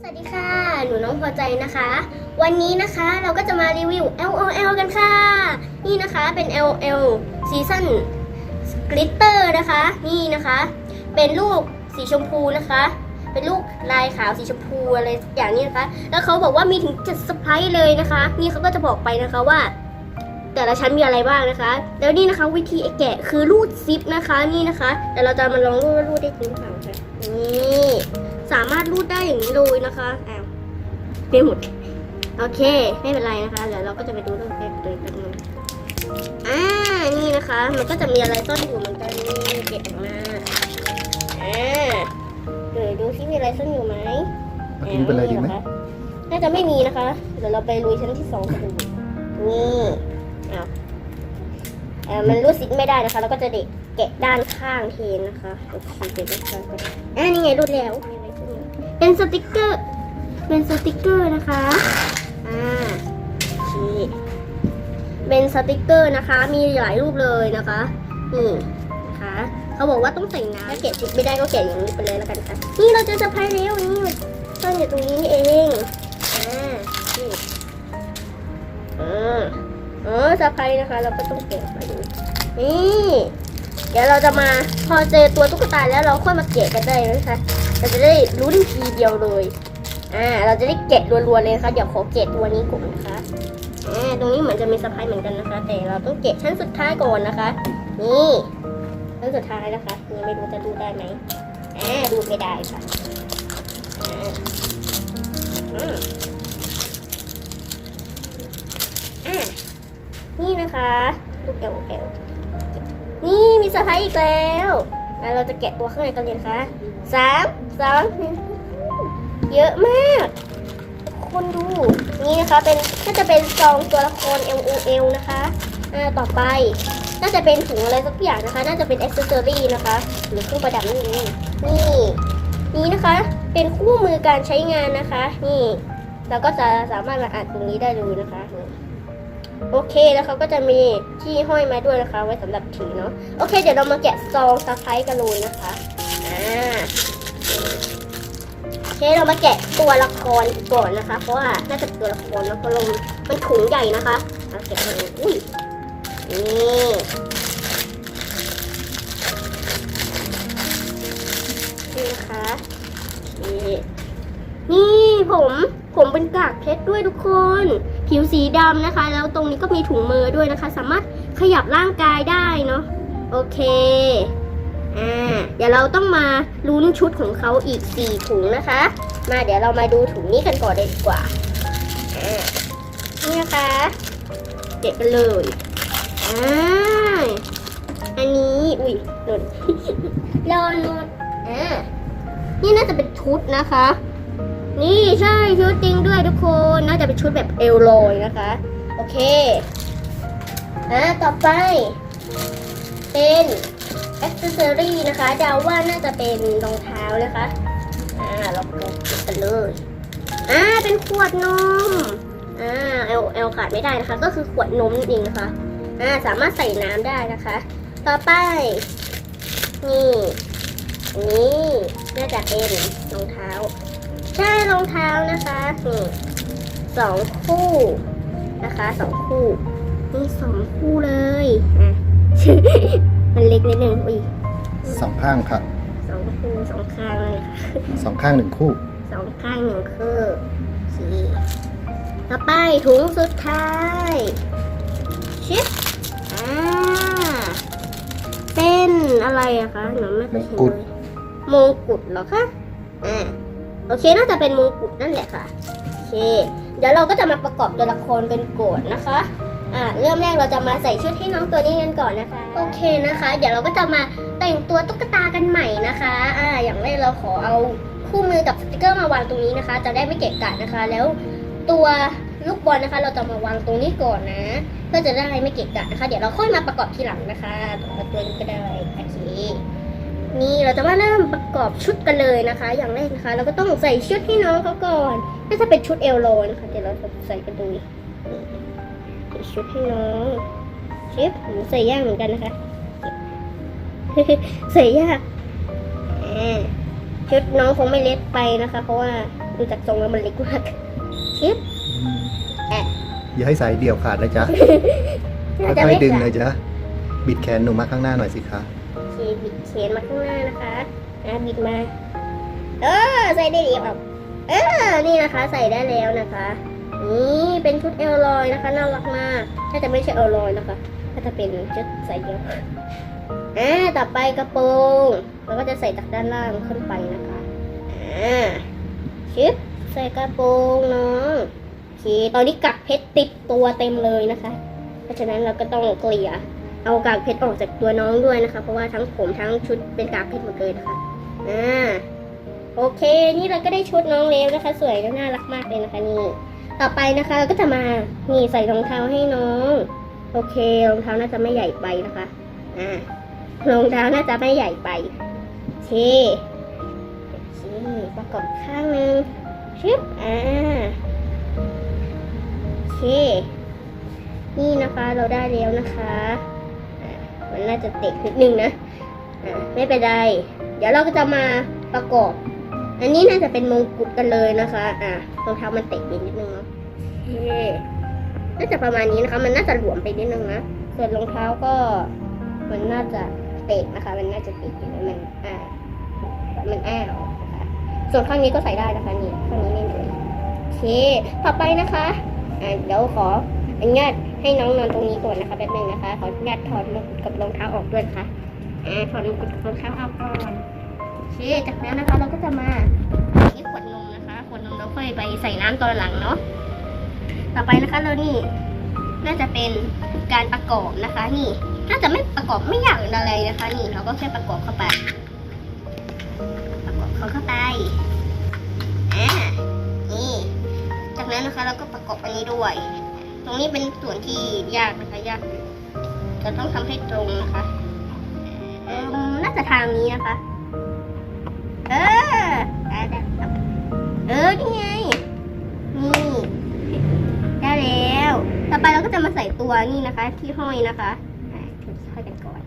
สวัสดีค่ะ หนูน้องพอใจนะคะ วันนี้นะคะเราก็จะมารีวิว LOL กันค่ะ นี่นะคะเป็น LOL ซีซั่นกลิตเตอร์นะคะ นี่นะคะ เป็นลูกสีชมพูนะคะ เป็นลูกลายขาวสีชมพูอะไรอย่างนี้นะคะ แล้วเขาบอกว่ามีถึง7สไปร์เลยนะคะ นี่เขาก็จะบอกไปนะคะว่า แต่ละชั้นมีอะไรบ้างนะคะ แล้วนี่นะคะวิธีแกะคือรูดซิปนะคะ นี่นะคะ แต่เราจะมาลองรูดว่ารูดได้จริงหรือเปล่าค่ะนี่ สามารถรูดได้อย่างนี้เลยนะคะอ้าวเปลี่ยนหมดโอเค ไม่เป็นไรนะคะเดี๋ยวเราก็จะไปดูเรื่องแรกเลยกันงอ่านี่นะคะ มันก็จะมีอะไรซ่อนอยู่เหมือนกันนี่เก็บออกมาอ่าเดี๋ยวดูที่มีอะไรซ่อนอยู่ไหมเอาทิ้งไปเลยดีไหมอ่าน่าจะไม่มีนะคะ เดี๋ยวเราไปลุยชั้นที่สองกันดูนี่เอาเอ่อมันรูดซิปไม่ได้นะคะ แล้วก็จะเด็กแกะด้านข้างเทนนะคะโอเคเก็บไว้ก่อนอ่านี่ไงรูดแล้ว เป็นสติกเกอร์ เป็นสติกเกอร์นะคะ อ่าโอเคเป็นสติกเกอร์นะคะ มีหลายรูปเลยนะคะ นี่นะคะเขาบอกว่าต้องใส่น้ำถ้าแกะซิปไม่ได้ก็แกะอย่างนี้ไปเลยแล้วกันค่ะ นี่เราจะสะพายแล้วนี่มันซ่อนอยู่ตรงนี้นี่เอง อ่า นี่เออเออสะพายนะคะ เราก็ต้องแกะออกมาดูนี่ เดี๋ยวเราจะมาพอเจอตัวตุ๊กตาแล้วเราค่อยมาแกะกันได้นะคะ เราจะได้รู้ทันทีเดียวเลย อ่า เราจะได้แกะรัวๆเลยนะคะเดี๋ยวขอแกะตัวนี้ก่อนนะคะอ่า ตรงนี้เหมือนจะมีสะพายเหมือนกันนะคะ แต่เราต้องแกะชั้นสุดท้ายก่อนนะคะ นี่ชั้นสุดท้ายนะคะนี่ไม่รู้จะดูได้ไหมอ่า ดูไม่ได้ค่ะอ่าอืมอ่านี่นะคะลูกเอลเอลนี่มีสะพายอีกแล้ว อะเราจะแกะตัวข้างในกันเลยนะคะสามสองเยอะมากคนดู นี่นะคะเป็นน่าจะเป็นซองตัวละคร L O L นะคะอ่าต่อไป น่าจะเป็นถุงอะไรสักอย่างนะคะ น่าจะเป็นอ็อกเซอรี่นะคะ หรือเครื่องประดับนี่นี่นี่นี่นะคะเป็นคู่มือการใช้งานนะคะ นี่ เราก็จะสามารถมาอ่านตรงนี้ได้เลยนะคะ โอเคแล้วเขาก็จะมีที่ห้อยมาด้วยนะคะ ไว้สำหรับถือเนาะโอเค เดี๋ยวเรามาแกะซองสะพายกันเลยนะคะอ่าโอเคเรามาแกะตัวละครก่อนนะคะ เพราะว่าน่าจะตัวละครแล้วเพราะลงมันถุงใหญ่นะคะเอาแกะเลยอุ้ยนี่นี่นะคะนี่นี่ผมผมเป็นกากเพชรด้วยทุกคน ผิวสีดำนะคะ แล้วตรงนี้ก็มีถุงมือด้วยนะคะ สามารถขยับร่างกายได้เนาะโอเคอ่าเดี๋ยวเราต้องมาลุ้นชุดของเขาอีก 4 ถุงนะคะ มาเดี๋ยวเรามาดูถุงนี้กันก่อนเลยดีกว่าอ่านี่นะคะเก็บกันเลยอ่าอันนี้อุ้ยหล่นรอหล่นอ่านี่น่าจะเป็นชุดนะคะ นี่ใช่ชุดจริงด้วยทุกคนน่าจะเป็นชุดแบบเอลลอยนะคะ โอเคอ่าต่อไป เป็นอ c เซ s ซอรี่นะคะเดาว่าน่าจะเป็นรองเท้านะคะอ่าเราลองกินกันเลยอ่าเป็นขวดนมอ่าเอลเอลขาดไม่ได้นะคะ ก็คือขวดนมนั่นเองนะคะอ่าสามารถใส่น้ำได้นะคะ ต่อไป นี่นี่น่าจะเป็นรองเท้า ใช่รองเท้านะคะนี่สองคู่นะคะสองคู่นี่สองคู่เลยอะ มันเล็กนิดนึงอุ้ยสองข้างครับสองคู่สองข้างเลยค่ะสองข้างหนึ่งคู่สองข้างหนึ่งคือสีต่อไปถุงสุดท้ายชิปอ่าเป็นอะไรอะคะหนูไม่เคยเห็นมงกุฎเลยมงกุฎเหรอคะอ่า โอเคน่าจะเป็นมงกุฎนั่นแหละค่ะโอเค เดี๋ยวเราก็จะมาประกอบตัวละครกันโก่อนนะคะอ่าเริ่มแรกเราจะมาใส่ชุดให้น้องตัวนี้กันก่อนนะคะ โอเคนะคะ เดี๋ยวเราก็จะมาแต่งตัวตุ๊กตากันใหม่นะคะอ่าอย่างแรกเราขอเอาคู่มือกับสติกเกอร์มาวางตรงนี้นะคะ จะได้ไม่เกะกะนะคะ แล้วตัวลูกบอลนะคะ เราจะมาวางตรงนี้ก่อนนะ เพื่อจะได้ไม่เกะกะนะคะ เดี๋ยวเราค่อยมาประกอบทีหลังนะคะตัวตัวนี้ก็ได้โอเค นี่เราจะมาเริ่มประกอบชุดกันเลยนะคะ อย่างแรกนะคะ เราก็ต้องใส่ชุดให้น้องเขาก่อนน่าจะเป็นชุดเอลโลนะคะเดี๋ยวเราจะใส่กันดูนี่ใส่ชุดให้น้องชิปหนูใส่ยากเหมือนกันนะคะ ใส่ยากอ่าชุดน้องคงไม่เล็กไปนะคะ เพราะว่าดูจากทรงแล้วมันเล็กมากชิปอืมแอะอย่าให้สายเดี่ยวขาดนะจ๊ะน่าจะค่อไม่ยๆดึงขาดเลยจ๊ะบิดแขนหนูมาข้างหน้าหน่อยสิคะโอ เคบิดเขนมาข้างหน้านะคะอะบิดมา เออ ใส่ได้ดีแบบเออ นี่นะคะใส่ได้แล้วนะคะ นี่เป็นชุดเอลลอยนะคะน่ารักมากถ้าจะไม่ใช่เอลลอยนะคะถ้าจะเป็นชุดใส่เดียวอ่าต่อไปกระโปรงเราก็จะใส่จากด้านล่างขึ้นไปนะคะอ่าชิปใส่กระโปรงน้องโอเคตอนนี้กักเพชรติดตัวเต็มเลยนะคะ เพราะฉะนั้นเราก็ต้องเกลี่ย เอากากเพชรออกจากตัวน้องด้วยนะคะ เพราะว่าทั้งผมทั้งชุดเป็นกากเพชรหมดเลยนะคะอ่าโอเค นี่เราก็ได้ชุดน้องแล้วนะคะ สวยและน่ารักมากเลยนะคะนี่ต่อไปนะคะ เราก็จะมานี่ใส่รองเท้าให้น้อง โอเครองเท้าน่าจะไม่ใหญ่ไปนะคะอ่ารองเท้าน่าจะไม่ใหญ่ไปโอเคโอเคประกอบข้างหนึ่งชึบอ่าโอเค นี่นะคะเราได้แล้วนะคะ มันน่าจะเตะนิดนึงนะอ่ไม่เป็นไร เดี๋ยวเราก็จะมาประกอบ อันนี้น่าจะเป็นมงกุฎกันเลยนะคะ อะรองเท้ามันเตะไปนิดนึงเนาะน่าจะประมาณนี้นะคะ มันน่าจะหลวมไปนิดนึงนะ ส่วนรองเท้าก็มันน่าจะเตะนะคะ มันน่าจะติดอยู่มันอ่ามันอ้าวนะคะส่วนข้างนี้ก็ใส่ได้นะคะนี่ข้างนี้ไม่เลยโอเค ต่อไปนะคะ อ่าเดี๋ยวขออนุญาต ให้น้องนอนตรงนี้ก่อนนะคะแป๊บนึงนะคะ ขออนุญาตถอดมงกุฎกับรองเท้าออกด้วยนะคะอ่าถอดมงกุฎกับรองเท้าออกก่อนโอเคจากนั้นนะคะเราก็จะมาที่ขวดนมนะคะขวดนมเราค่อยไปใส่น้ำตอนหลังเนาะต่อไปนะคะเรานี่น่าจะเป็นการประกอบนะคะ นี่น่าจะไม่ประกอบไม่ยากอะไรนะคะ นี่เราก็แค่ประกอบเข้าไป ประกอบเขาเข้าไปอ่านี่จากนั้นนะคะเราก็ประกอบอันนี้ด้วย ตรงนี้เป็นส่วนที่ยากนะคะยากจะต้องทำให้ตรงนะคะน่าจะทางนี้นะคะ เออได้ได้ครับเออนี่ไงนี่ได้แล้ว ต่อไปเราก็จะมาใส่ตัวนี่นะคะ ที่ห้อยนะคะถือห้อยกันก่อน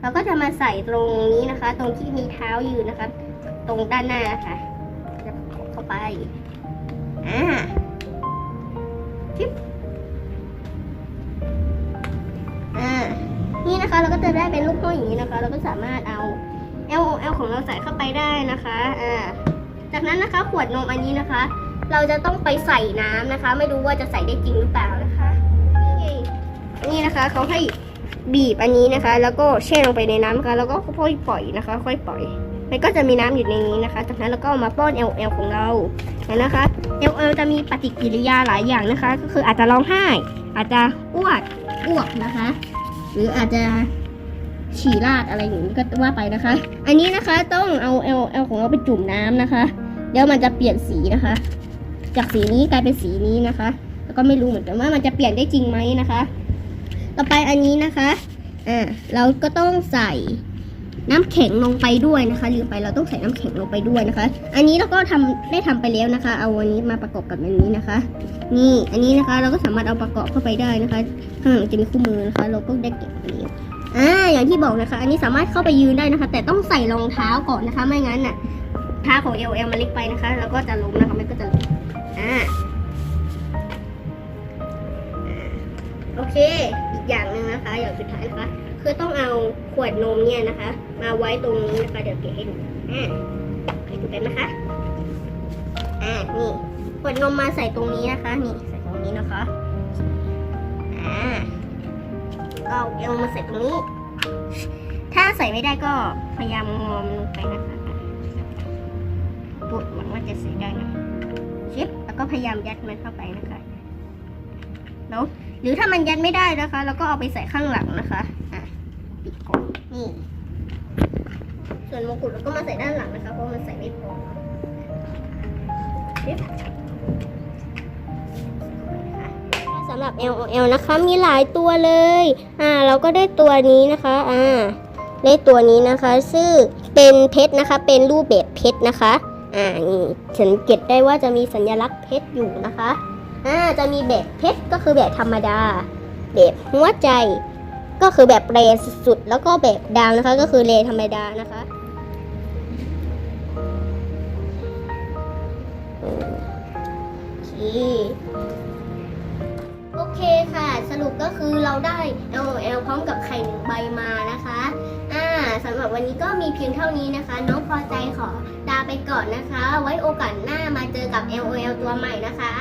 เราก็จะมาใส่ตรงนี้นะคะ ตรงที่มีเท้ายืนนะคะ ตรงด้านหน้าค่ะจะประกอบเข้าไปอ่าชิป อ่า นี่นะคะเราก็จะได้เป็นลูกห้อยอย่างนี้นะคะ เราก็สามารถเอา L O L ของเราใส่เข้าไปได้นะคะ อ่า จากนั้นนะคะขวดนมอันนี้นะคะ เราจะต้องไปใส่น้ำนะคะ ไม่รู้ว่าจะใส่ได้จริงหรือเปล่านะคะ นี่นี่นะคะเขาให้บีบอันนี้นะคะ แล้วก็แช่ลงไปในน้ำค่ะ แล้วก็ค่อยปล่อยนะคะ ค่อยปล่อย มันก็จะมีน้ำอยู่ในนี้นะคะ จากนั้นเราก็เอามาป้อน LL ของเราแล้วนะคะ LL จะมีปฏิกิริยาหลายอย่างนะคะ ก็คืออาจจะร้องไห้ อาจจะอ้วกอ้วกนะคะ หรืออาจจะฉี่ราดอะไรอย่างนี้ก็ว่าไปนะคะ อันนี้นะคะต้องเอา LL ของเราไปจุ่มน้ำนะคะ เดี๋ยวมันจะเปลี่ยนสีนะคะ จากสีนี้กลายเป็นสีนี้นะคะ แล้วก็ไม่รู้เหมือนกันว่ามันจะเปลี่ยนได้จริงไหมนะคะ ต่อไปอันนี้นะคะ อ่า เราก็ต้องใส่ น้ำแข็งลงไปด้วยนะคะลืมไปเราต้องใส่น้ำแข็งลงไปด้วยนะคะ อันนี้เราก็ทำได้ทำไปแล้วนะคะ เอาวันนี้มาประกอบกับอันนี้นะคะ นี่อันนี้นะคะเราก็สามารถเอาประกอบเข้าไปได้นะคะข้างหลังจะมีคู่มือนะคะ เราก็ได้เก็บอันนี้อ่าอย่างที่บอกนะคะ อันนี้สามารถเข้าไปยืนได้นะคะ แต่ต้องใส่รองเท้าก่อนนะคะ ไม่งั้นน่ะเท้าของ L L มันเล็กไปนะคะแล้วก็จะล้มนะคะมันก็จะล้มอ่าโอเค อีกอย่างหนึ่งนะคะ อย่างสุดท้ายนะคะ คือต้องเอาขวดนมเนี่ยนะคะ มาไว้ตรงนี้นะคะ เดี๋ยวเกะให้ดูอ่าให้ดูกันนะคะ อ่า นี่ขวดนมมาใส่ตรงนี้นะคะ นี่ใส่ตรงนี้นะคะ อ่าก็เอาเอวมาใส่ตรงนี้ ถ้าใส่ไม่ได้ก็พยายามงอมลงไปนะคะปุดหวังว่าจะใส่ได้นะชิปแล้วก็พยายามยัดมันเข้าไปนะคะแล้วหรือถ้ามันยัดไม่ได้นะคะ เราก็เอาไปใส่ข้างหลังนะคะ นี่ ส่วนมงกุฎเราก็มาใส่ด้านหลังนะคะ เพราะมันใส่ไม่พอสำหรับ L O L นะคะ มีหลายตัวเลย อ่า เราก็ได้ตัวนี้นะคะ อ่า ได้ตัวนี้นะคะ ซึ่งเป็นเพชรนะคะ เป็นรูปแบบเพชรนะคะ อ่า นี่สังเกตได้ว่าจะมีสัญลักษณ์เพชรอยู่นะคะ อ่า จะมีแบบเพชรก็คือแบบธรรมดา แบบหัวใจ ก็คือแบบเรสุดๆแล้วก็แบบดาวนะคะ ก็คือเรธรรมดานะคะโอเคโอเคค่ะ สรุปก็คือเราได้ LOL พร้อมกับไข่หนึ่งใบมานะคะอ่าสำหรับวันนี้ก็มีเพียงเท่านี้นะคะ น้องพอใจขอลาไปก่อนนะคะ ไว้โอกาสหน้ามาเจอกับ LOL ตัวใหม่นะคะ